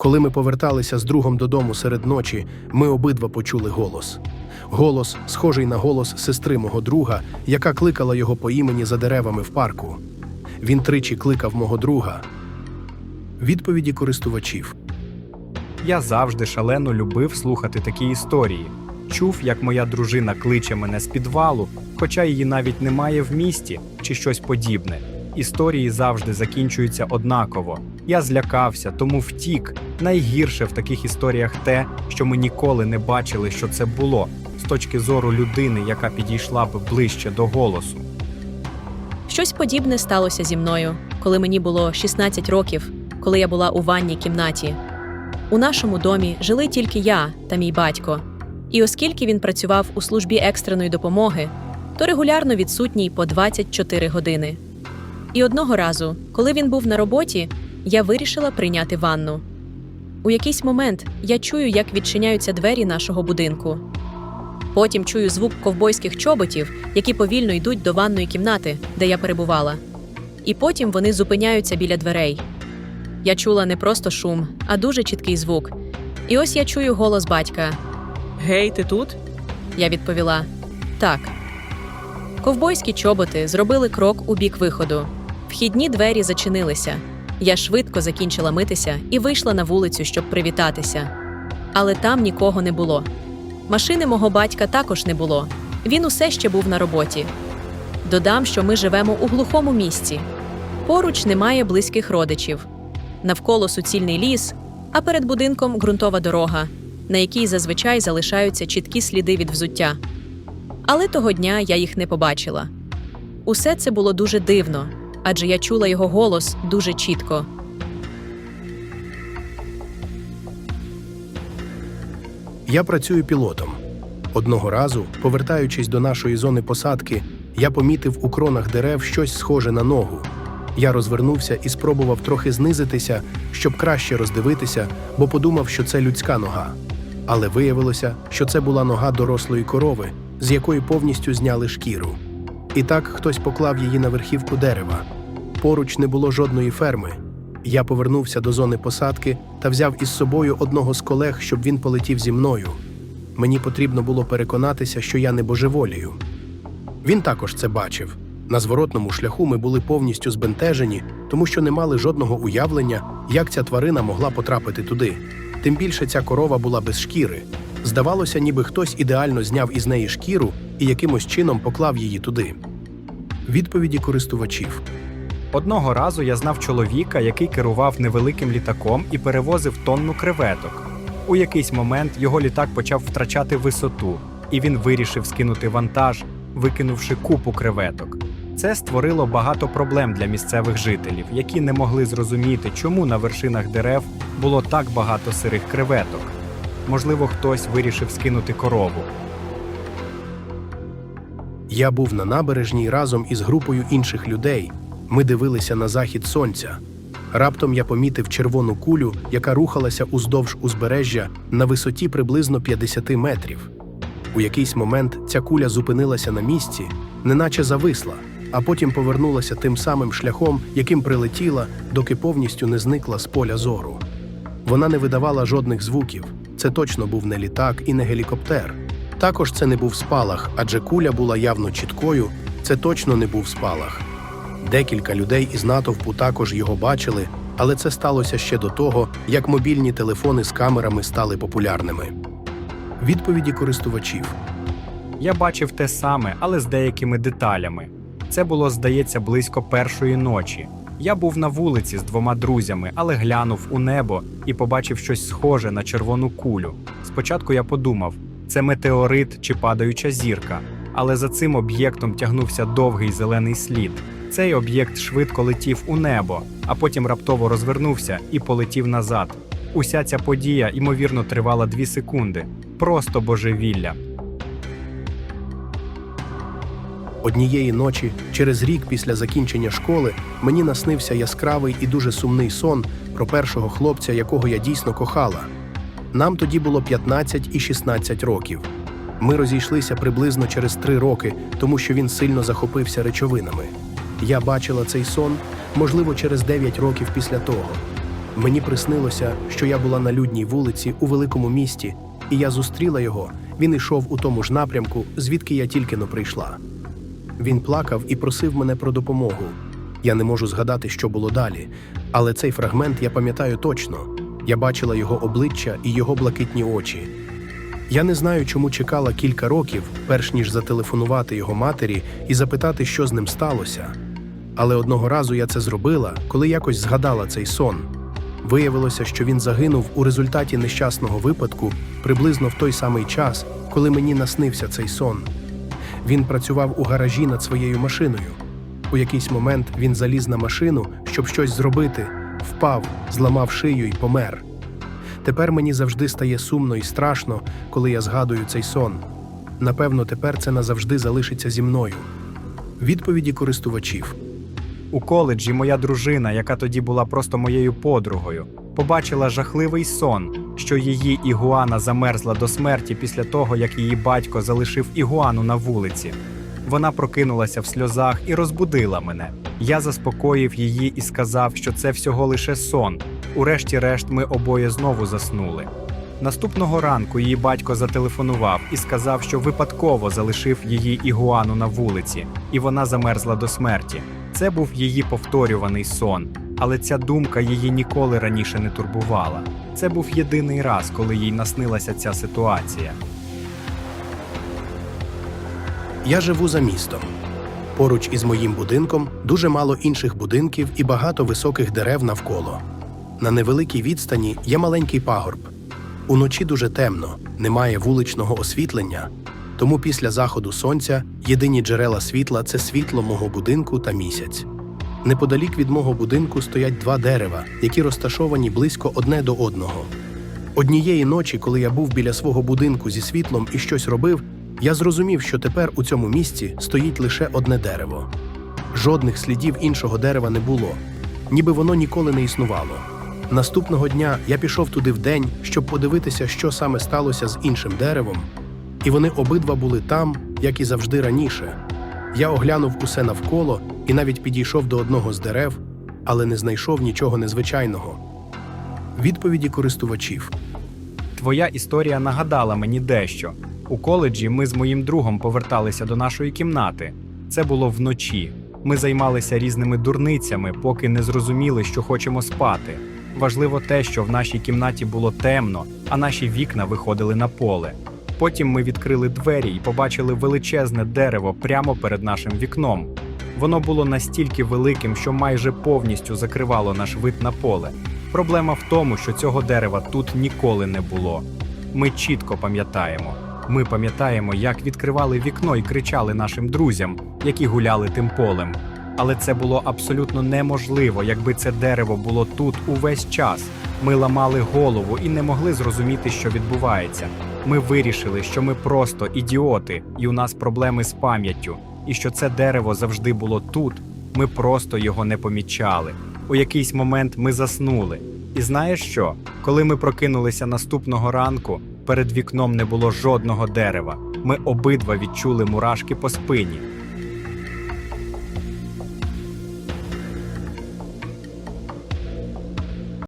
Коли ми поверталися з другом додому серед ночі, ми обидва почули голос. Голос, схожий на голос сестри мого друга, яка кликала його по імені за деревами в парку. Він тричі кликав мого друга. Відповіді користувачів. Я завжди шалено любив слухати такі історії. Чув, як моя дружина кличе мене з підвалу, хоча її навіть немає в місті чи щось подібне. Історії завжди закінчуються однаково. Я злякався, тому втік. Найгірше в таких історіях те, що ми ніколи не бачили, що це було, з точки зору людини, яка підійшла б ближче до голосу. Щось подібне сталося зі мною, коли мені було 16 років, коли я була у ванній кімнаті. У нашому домі жили тільки я та мій батько. І оскільки він працював у службі екстреної допомоги, то регулярно відсутній по 24 години. І одного разу, коли він був на роботі, я вирішила прийняти ванну. У якийсь момент я чую, як відчиняються двері нашого будинку. Потім чую звук ковбойських чоботів, які повільно йдуть до ванної кімнати, де я перебувала. І потім вони зупиняються біля дверей. Я чула не просто шум, а дуже чіткий звук. І ось я чую голос батька. Гей, ти тут? Я відповіла: Так. Ковбойські чоботи зробили крок у бік виходу. Вхідні двері зачинилися. Я швидко закінчила митися і вийшла на вулицю, щоб привітатися. Але там нікого не було. Машини мого батька також не було. Він усе ще був на роботі. Додам, що ми живемо у глухому місці. Поруч немає близьких родичів. Навколо суцільний ліс, а перед будинком ґрунтова дорога, на якій зазвичай залишаються чіткі сліди від взуття. Але того дня я їх не побачила. Усе це було дуже дивно, адже я чула його голос дуже чітко. Я працюю пілотом. Одного разу, повертаючись до нашої зони посадки, я помітив у кронах дерев щось схоже на ногу. Я розвернувся і спробував трохи знизитися, щоб краще роздивитися, бо подумав, що це людська нога. Але виявилося, що це була нога дорослої корови, з якої повністю зняли шкіру. І так хтось поклав її на верхівку дерева. Поруч не було жодної ферми. Я повернувся до зони посадки та взяв із собою одного з колег, щоб він полетів зі мною. Мені потрібно було переконатися, що я не божеволію. Він також це бачив. На зворотному шляху ми були повністю збентежені, тому що не мали жодного уявлення, як ця тварина могла потрапити туди. Тим більше ця корова була без шкіри. Здавалося, ніби хтось ідеально зняв із неї шкіру і якимось чином поклав її туди. Відповіді користувачів. Одного разу я знав чоловіка, який керував невеликим літаком і перевозив тонну креветок. У якийсь момент його літак почав втрачати висоту, і він вирішив скинути вантаж, викинувши купу креветок. Це створило багато проблем для місцевих жителів, які не могли зрозуміти, чому на вершинах дерев було так багато сирих креветок. Можливо, хтось вирішив скинути корову. Я був на набережній разом із групою інших людей. Ми дивилися на захід сонця. Раптом я помітив червону кулю, яка рухалася уздовж узбережжя на висоті приблизно 50 метрів. У якийсь момент ця куля зупинилася на місці, неначе зависла, а потім повернулася тим самим шляхом, яким прилетіла, доки повністю не зникла з поля зору. Вона не видавала жодних звуків. Це точно був не літак і не гелікоптер. Також це не був спалах, адже куля була явно чіткою. Це точно не був спалах. Декілька людей із натовпу також його бачили, але це сталося ще до того, як мобільні телефони з камерами стали популярними. Відповіді користувачів. Я бачив те саме, але з деякими деталями. Це було, здається, близько першої ночі. Я був на вулиці з двома друзями, але глянув у небо і побачив щось схоже на червону кулю. Спочатку я подумав, це метеорит чи падаюча зірка, але за цим об'єктом тягнувся довгий зелений слід. Цей об'єкт швидко летів у небо, а потім раптово розвернувся і полетів назад. Уся ця подія, ймовірно, тривала дві секунди. Просто божевілля. Однієї ночі, через рік після закінчення школи, мені наснився яскравий і дуже сумний сон про першого хлопця, якого я дійсно кохала. Нам тоді було 15 і 16 років. Ми розійшлися приблизно через три роки, тому що він сильно захопився речовинами. Я бачила цей сон, можливо, через 9 років після того. Мені приснилося, що я була на людній вулиці у великому місті, і я зустріла його. Він йшов у тому ж напрямку, звідки я тільки но прийшла. Він плакав і просив мене про допомогу. Я не можу згадати, що було далі, але цей фрагмент я пам'ятаю точно. Я бачила його обличчя і його блакитні очі. Я не знаю, чому чекала кілька років, перш ніж зателефонувати його матері і запитати, що з ним сталося. Але одного разу я це зробила, коли якось згадала цей сон. Виявилося, що він загинув у результаті нещасного випадку приблизно в той самий час, коли мені наснився цей сон. Він працював у гаражі над своєю машиною. У якийсь момент він заліз на машину, щоб щось зробити, впав, зламав шию і помер. Тепер мені завжди стає сумно і страшно, коли я згадую цей сон. Напевно, тепер це назавжди залишиться зі мною. Відповіді користувачів. У коледжі моя дружина, яка тоді була просто моєю подругою, побачила жахливий сон, що її ігуана замерзла до смерті після того, як її батько залишив ігуану на вулиці. Вона прокинулася в сльозах і розбудила мене. Я заспокоїв її і сказав, що це всього лише сон. Урешті-решт, ми обоє знову заснули. Наступного ранку її батько зателефонував і сказав, що випадково залишив її ігуану на вулиці, і вона замерзла до смерті. Це був її повторюваний сон, але ця думка її ніколи раніше не турбувала. Це був єдиний раз, коли їй наснилася ця ситуація. Я живу за містом. Поруч із моїм будинком дуже мало інших будинків і багато високих дерев навколо. На невеликій відстані є маленький пагорб. Уночі дуже темно, немає вуличного освітлення. Тому після заходу сонця єдині джерела світла це світло мого будинку та місяць. Неподалік від мого будинку стоять два дерева, які розташовані близько одне до одного. Однієї ночі, коли я був біля свого будинку зі світлом і щось робив, я зрозумів, що тепер у цьому місці стоїть лише одне дерево. Жодних слідів іншого дерева не було, ніби воно ніколи не існувало. Наступного дня я пішов туди вдень, щоб подивитися, що саме сталося з іншим деревом, і вони обидва були там, як і завжди раніше. Я оглянув усе навколо і навіть підійшов до одного з дерев, але не знайшов нічого незвичайного. Відповіді користувачів. Твоя історія нагадала мені дещо. У коледжі ми з моїм другом поверталися до нашої кімнати. Це було вночі. Ми займалися різними дурницями, поки не зрозуміли, що хочемо спати. Важливо те, що в нашій кімнаті було темно, а наші вікна виходили на поле. Потім ми відкрили двері і побачили величезне дерево прямо перед нашим вікном. Воно було настільки великим, що майже повністю закривало наш вид на поле. Проблема в тому, що цього дерева тут ніколи не було. Ми чітко пам'ятаємо. Ми пам'ятаємо, як відкривали вікно і кричали нашим друзям, які гуляли тим полем. Але це було абсолютно неможливо, якби це дерево було тут увесь час. Ми ламали голову і не могли зрозуміти, що відбувається. Ми вирішили, що ми просто ідіоти, і у нас проблеми з пам'яттю, і що це дерево завжди було тут. Ми просто його не помічали. У якийсь момент ми заснули. І знаєш що? Коли ми прокинулися наступного ранку, перед вікном не було жодного дерева. Ми обидва відчули мурашки по спині.